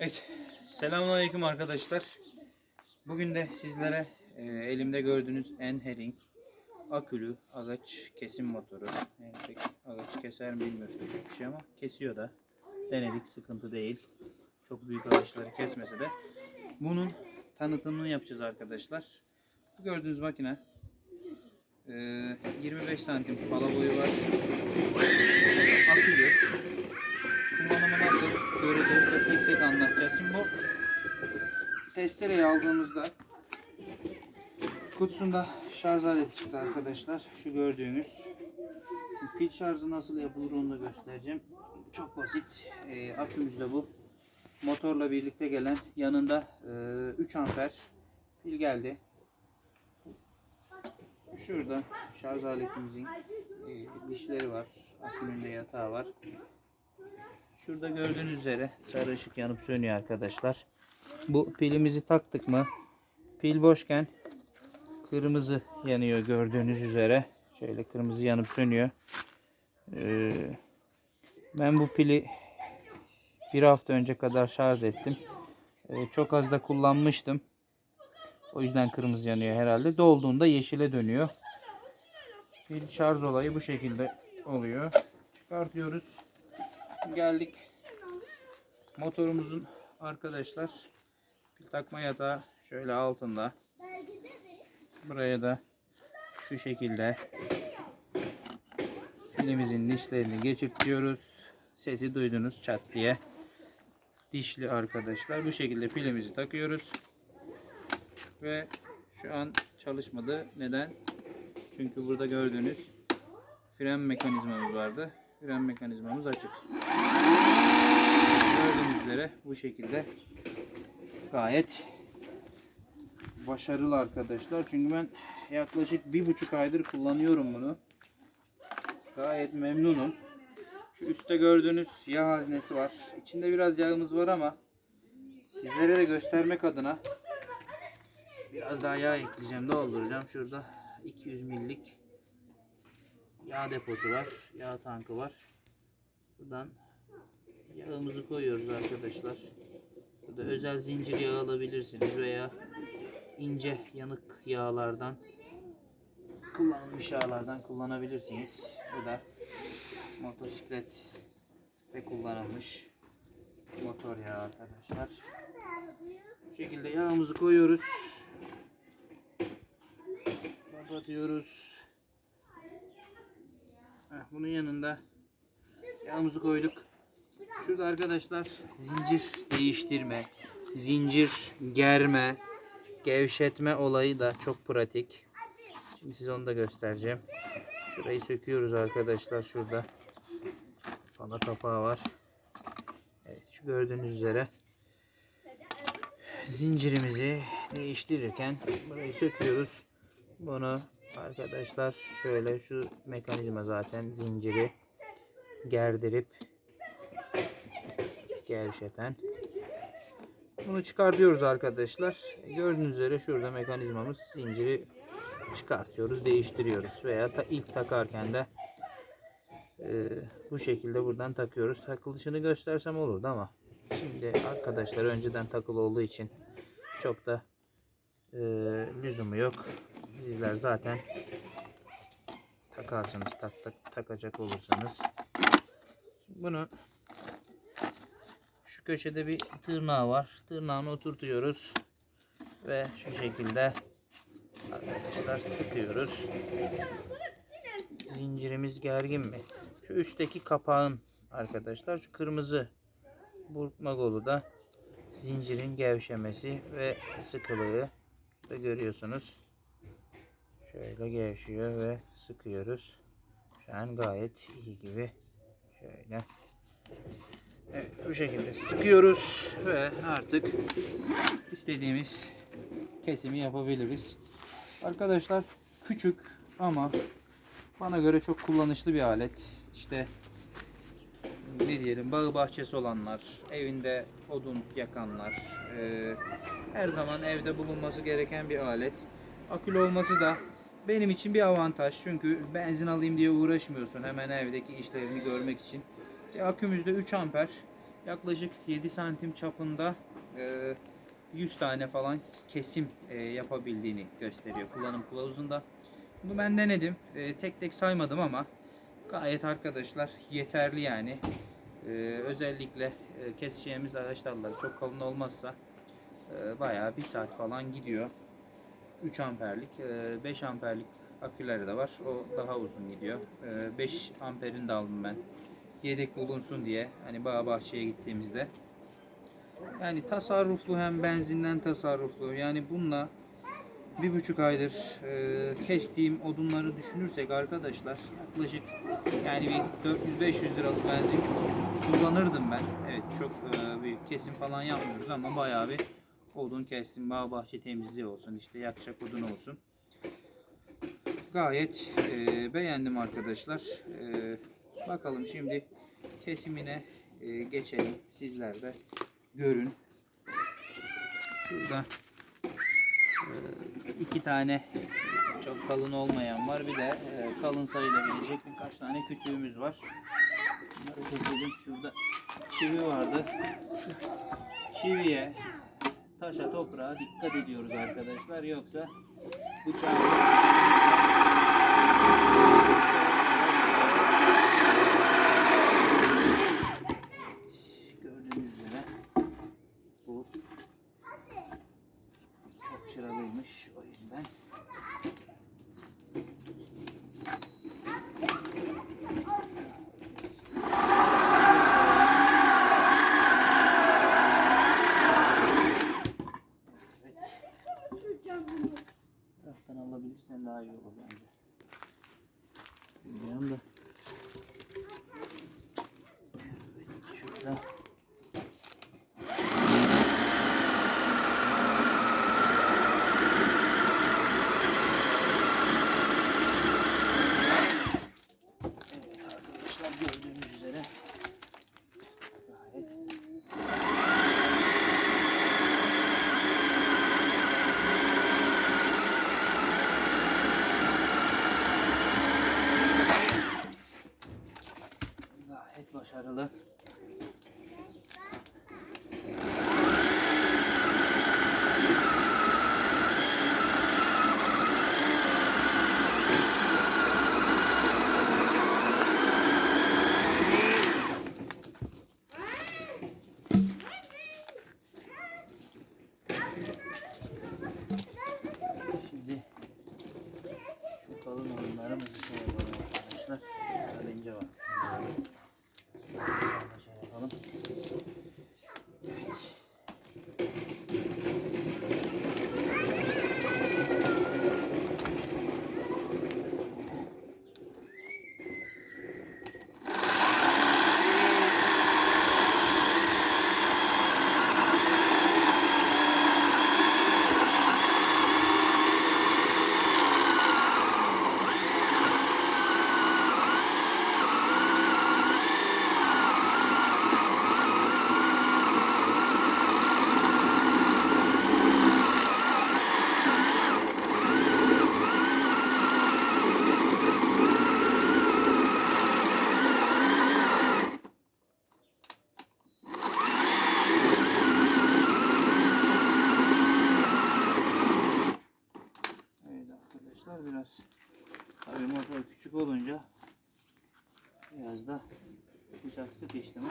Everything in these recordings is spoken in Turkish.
Evet, selamünaleyküm arkadaşlar. Bugün de sizlere e, elimde gördüğünüz Enherring akülü ağaç kesim motoru. Yani ağaç keser mi bilmiyoruz küçük bir şey ama kesiyor da. Denedik, sıkıntı değil. Çok büyük ağaçları kesmese de. Bunun tanıtımını yapacağız arkadaşlar. Gördüğünüz makine e, 25 santim pala boyu var. Akülü kullanımı nasıl göreceğiz ve tek tek anlatacağız. Şimdi bu testereyi aldığımızda kutusunda şarj aleti çıktı arkadaşlar. Şu gördüğünüz. Pil şarjı nasıl yapılır onu da göstereceğim. Çok basit. Ee, akümüz de bu. Motorla birlikte gelen yanında e, 3 amper pil geldi. Şurada şarj aletimizin e, dişleri var. Akünün de yatağı var. Şurada gördüğünüz üzere sarı ışık yanıp sönüyor arkadaşlar. Bu pilimizi taktık mı pil boşken kırmızı yanıyor gördüğünüz üzere. Şöyle kırmızı yanıp sönüyor. Ee, ben bu pili bir hafta önce kadar şarj ettim. Ee, çok az da kullanmıştım. O yüzden kırmızı yanıyor herhalde. Dolduğunda yeşile dönüyor. Pil şarj olayı bu şekilde oluyor. Çıkartıyoruz geldik. Motorumuzun arkadaşlar pil takma yatağı şöyle altında. Buraya da şu şekilde pilimizin dişlerini geçirtiyoruz. Sesi duydunuz çat diye. Dişli arkadaşlar. Bu şekilde pilimizi takıyoruz. Ve şu an çalışmadı. Neden? Çünkü burada gördüğünüz fren mekanizmamız vardı. Fren mekanizmamız açık. Gördüğünüz üzere bu şekilde gayet başarılı arkadaşlar. Çünkü ben yaklaşık bir buçuk aydır kullanıyorum bunu. Gayet memnunum. Şu üstte gördüğünüz yağ haznesi var. İçinde biraz yağımız var ama sizlere de göstermek adına biraz daha yağ ekleyeceğim, dolduracağım. Şurada 200 millik yağ deposu var. Yağ tankı var. Buradan yağımızı koyuyoruz arkadaşlar. Burada özel zincir yağı alabilirsiniz veya ince yanık yağlardan kullanılmış yağlardan kullanabilirsiniz. Bu da motosiklette kullanılmış motor yağı arkadaşlar. Bu şekilde yağımızı koyuyoruz. Kapatıyoruz. Bunun yanında yağımızı koyduk. Şurada arkadaşlar zincir değiştirme, zincir germe, gevşetme olayı da çok pratik. Şimdi size onu da göstereceğim. Şurayı söküyoruz arkadaşlar şurada. Bana kapağı var. Evet şu gördüğünüz üzere zincirimizi değiştirirken burayı söküyoruz. Bunu arkadaşlar şöyle şu mekanizma zaten zinciri gerdirip gevşeten. Bunu çıkartıyoruz arkadaşlar. Gördüğünüz üzere şurada mekanizmamız zinciri çıkartıyoruz, değiştiriyoruz veya ta ilk takarken de e, bu şekilde buradan takıyoruz. Takılışını göstersem olurdu ama şimdi arkadaşlar önceden takılı olduğu için çok da e, lüzumu yok. Sizler zaten takarsınız tak, tak, takacak olursanız. Bunu şu köşede bir tırnağı var. Tırnağını oturtuyoruz ve şu şekilde arkadaşlar sıkıyoruz. Zincirimiz gergin mi? Şu üstteki kapağın arkadaşlar şu kırmızı burkma kolu da zincirin gevşemesi ve sıkılığı da görüyorsunuz. Şöyle gevşiyor ve sıkıyoruz. Şu an gayet iyi gibi. Şöyle. Evet bu şekilde sıkıyoruz ve artık istediğimiz kesimi yapabiliriz. Arkadaşlar küçük ama bana göre çok kullanışlı bir alet. İşte ne diyelim bağı bahçesi olanlar, evinde odun yakanlar, e, her zaman evde bulunması gereken bir alet. Akülü olması da benim için bir avantaj. Çünkü benzin alayım diye uğraşmıyorsun hemen evdeki işlerini görmek için. E, akümüzde 3 amper. yaklaşık 7 santim çapında e, 100 tane falan kesim e, yapabildiğini gösteriyor kullanım kılavuzunda. Bunu ben denedim. E, tek tek saymadım ama gayet arkadaşlar yeterli yani. E, özellikle keseceğimiz araç dalları çok kalın olmazsa e, bayağı bir saat falan gidiyor. 3 amperlik, e, 5 amperlik aküleri de var. O daha uzun gidiyor. E, 5 amperin de aldım ben. Yedek bulunsun diye. Hani bağ bahçeye gittiğimizde. Yani tasarruflu hem benzinden tasarruflu. Yani bununla bir buçuk aydır e, kestiğim odunları düşünürsek arkadaşlar yaklaşık yani bir 400-500 liralık benzin kullanırdım ben. Evet çok e, büyük kesim falan yapmıyoruz ama bayağı bir odun kestim. Bağ bahçe temizliği olsun işte yakacak odun olsun. Gayet e, beğendim arkadaşlar. E, bakalım şimdi kesimine e, geçelim. Sizler de görün. Şurada e, iki tane çok kalın olmayan var. Bir de e, kalın sayılabilecek birkaç tane kütüğümüz var. Keselim. Şurada çivi vardı. Çiviye, taşa, toprağa dikkat ediyoruz arkadaşlar. Yoksa çok çıralıymış o yüzden. Сопічними.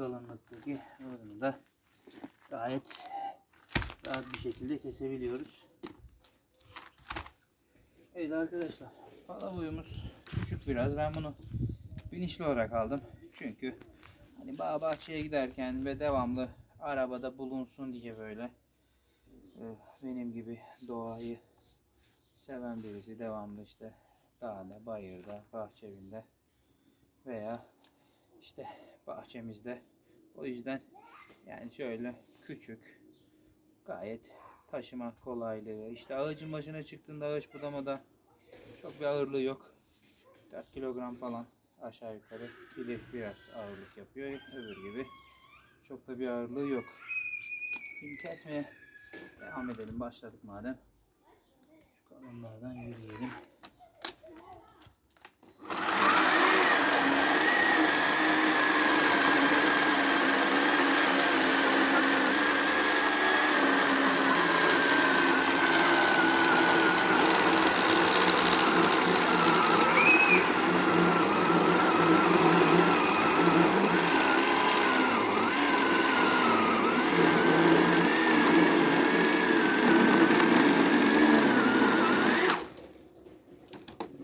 Kalınlıktaki odunu da gayet rahat bir şekilde kesebiliyoruz. Evet arkadaşlar, pala boyumuz küçük biraz. Ben bunu binişli olarak aldım. Çünkü hani Hani bağ bahçeye giderken ve devamlı arabada bulunsun diye böyle e, benim gibi doğayı seven birisi devamlı işte dağda, bayırda, bahçevinde veya işte bahçemizde. O yüzden yani şöyle küçük gayet taşıma kolaylığı. İşte ağacın başına çıktığında ağaç budamada çok bir ağırlığı yok. 4 kilogram falan aşağı yukarı. Biri biraz ağırlık yapıyor. Öbür gibi çok da bir ağırlığı yok. Şimdi kesmeye devam edelim. Başladık madem. Şu kalınlardan yürüyelim.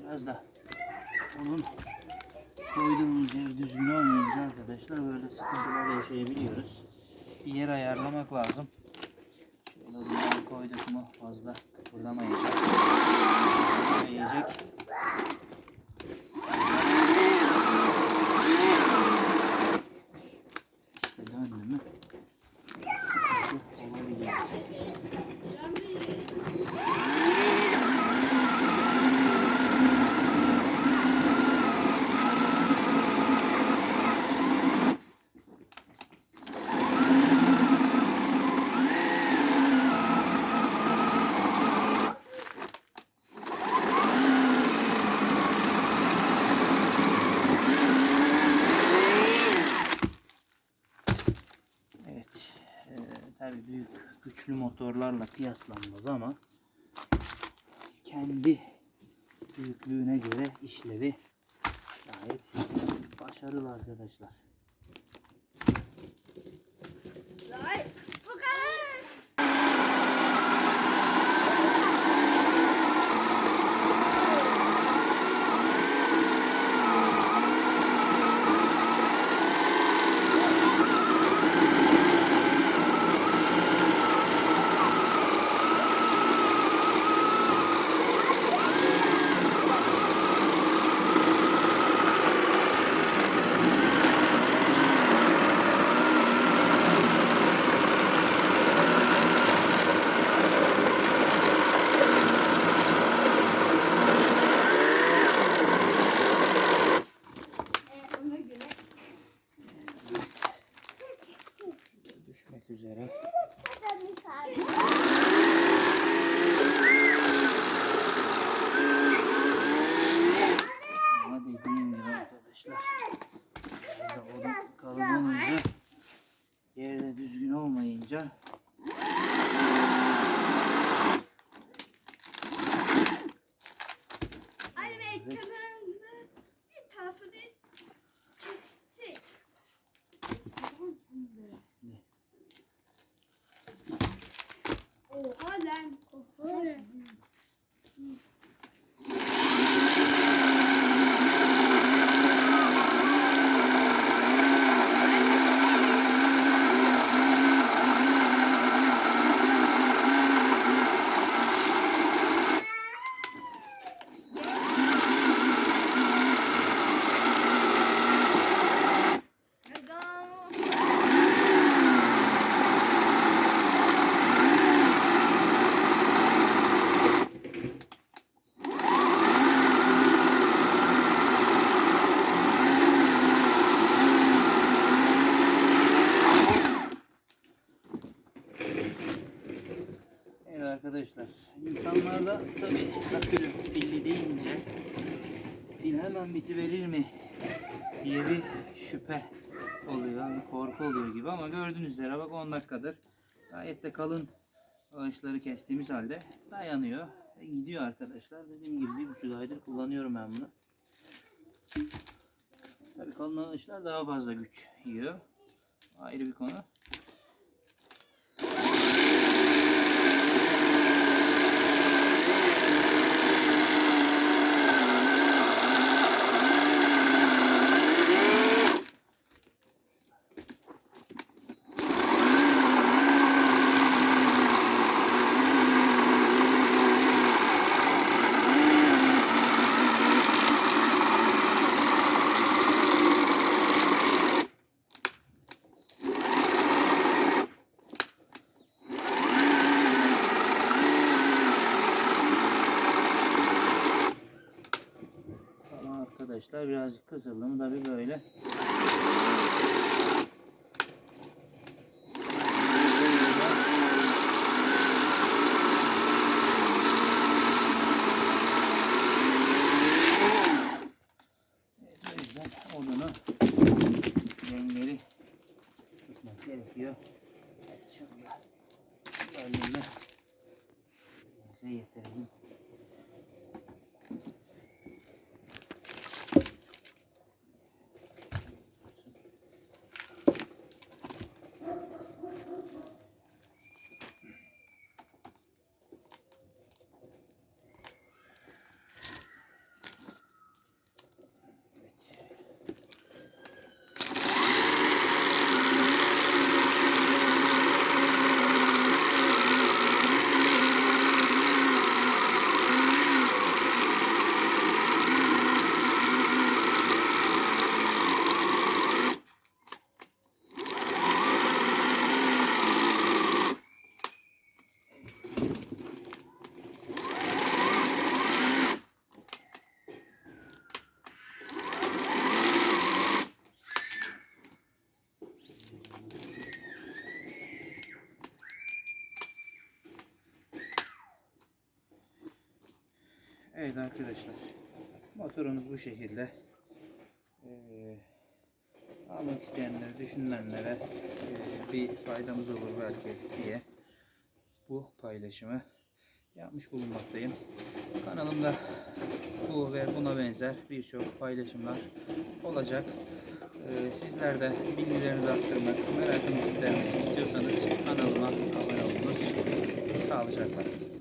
Biraz da onun koyduğumuz yer düzgün olmayınca arkadaşlar böyle sıkıntılar yaşayabiliyoruz. Bir yer ayarlamak lazım. Şöyle bundan koyduk mu fazla kıpırdamayacak. Yiyecek. İşte döndü mü biraz sıkıntı olabiliyor. Evet. eee tabii büyük güçlü motorlarla kıyaslanmaz ama kendi büyüklüğüne göre işlevi gayet başarılı arkadaşlar. Düşmek üzere. Ama dediğim gibi arkadaşlar biraz da odun kalın olunca yerde düzgün olmayınca Ali Bey kenarını bir tarafını kestik. Oha lan. Çok Evet arkadaşlar, insanlarda tabii akülü pilli deyince hemen bitiverir mi diye bir şüphe oluyor, bir korku oluyor gibi ama gördüğünüz üzere bak 10 dakikadır gayet de kalın ağaçları kestiğimiz halde dayanıyor. ve gidiyor arkadaşlar. Dediğim gibi bir buçuk aydır kullanıyorum ben bunu. Tabii kalın ağaçlar daha fazla güç yiyor. Ayrı bir konu. Arkadaşlar. Birazcık kısıldı mı tabii böyle. Odunu dengeli tutmak gerekiyor. Şöyle böyle size Evet arkadaşlar. Motorumuz bu şekilde. Ee, almak isteyenlere, düşünenlere e, bir faydamız olur belki diye bu paylaşımı yapmış bulunmaktayım. Kanalımda bu ve buna benzer birçok paylaşımlar olacak. Ee, sizler de bilgilerinizi arttırmak, merakınızı gidermek istiyorsanız kanalıma abone olunuz. Sağlıcakla.